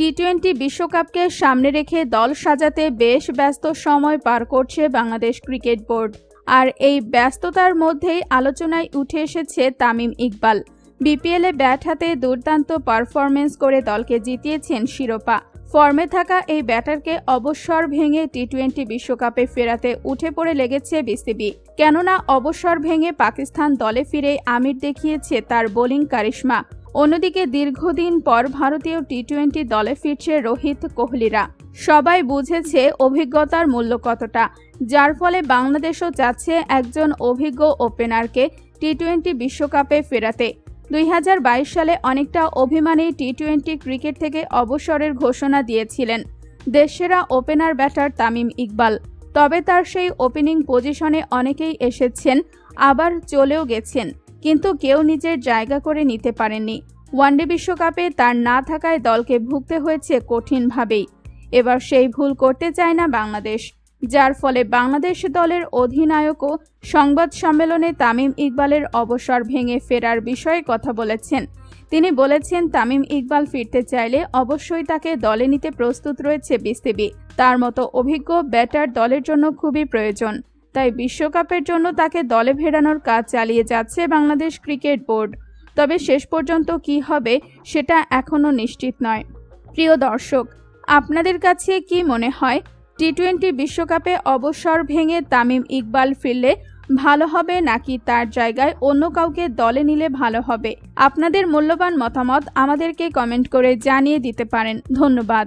T twenty বিশ্বকাপকে সামনে রেখে দল সাজাতে বেশ ব্যস্ত সময় পার করছে বাংলাদেশ ক্রিকেট বোর্ড। আর এই ব্যস্ততার মধ্যেই আলোচনায় উঠে এসেছে তামিম ইকবাল। বিপিএলে ব্যাট হাতে দুর্দান্ত পারফরমেন্স করে দলকে জিতিয়েছেন শিরোপা। ফর্মে থাকা এই ব্যাটারকে অবসর ভেঙে টি টোয়েন্টি বিশ্বকাপে ফেরাতে উঠে পড়ে লেগেছে বিসিবি। কেননা অবসর ভেঙে পাকিস্তান দলে ফিরে আমির দেখিয়েছে তার বোলিং কারিশমা। অন্যদিকে দীর্ঘদিন পর ভারতীয় টি টোয়েন্টি দলে ফিরছে রোহিত কোহলিরা। সবাই বুঝেছে অভিজ্ঞতার মূল্য কতটা। যার ফলে বাংলাদেশও চাচ্ছে একজন অভিজ্ঞ ওপেনারকে টি টোয়েন্টি বিশ্বকাপে ফেরাতে। দুই হাজার বাইশ সালে অনেকটা অভিমানী টি টোয়েন্টি ক্রিকেট থেকে অবসরের ঘোষণা দিয়েছিলেন দেশসেরা ওপেনার ব্যাটার তামিম ইকবাল। তবে তার সেই ওপেনিং পজিশনে অনেকেই এসেছেন, আবার চলেও গেছেন। কিন্তু কেউ নিজের জায়গা করে নিতে পারেননি। ওয়ানডে বিশ্বকাপে তার না থাকায় দলকে ভুগতে হয়েছে কঠিনভাবেই। এবার সেই ভুল করতে চায় না বাংলাদেশ, যার ফলে বাংলাদেশ দলের অধিনায়কও সংবাদ সম্মেলনে তামিম ইকবালের অবসর ভেঙে ফেরার বিষয়ে কথা বলেছেন। তিনি বলেছেন, তামিম ইকবাল ফিরতে চাইলে অবশ্যই তাকে দলে নিতে প্রস্তুত রয়েছে বিসিবি। তার মতো অভিজ্ঞ ব্যাটার দলের জন্য খুবই প্রয়োজন। তাই বিশ্বকাপের জন্য তাকে দলে ফেরানোর কাজ চালিয়ে যাচ্ছে বাংলাদেশ ক্রিকেট বোর্ড। তবে শেষ পর্যন্ত কি হবে সেটা এখনও নিশ্চিত নয়। প্রিয় দর্শক, আপনাদের কাছে কি মনে হয়? টি টোয়েন্টি বিশ্বকাপে অবসর ভেঙে তামিম ইকবাল ফিরলে ভালো হবে নাকি তার জায়গায় অন্য কাউকে দলে নিলে ভালো হবে? আপনাদের মূল্যবান মতামত আমাদেরকে কমেন্ট করে জানিয়ে দিতে পারেন। ধন্যবাদ।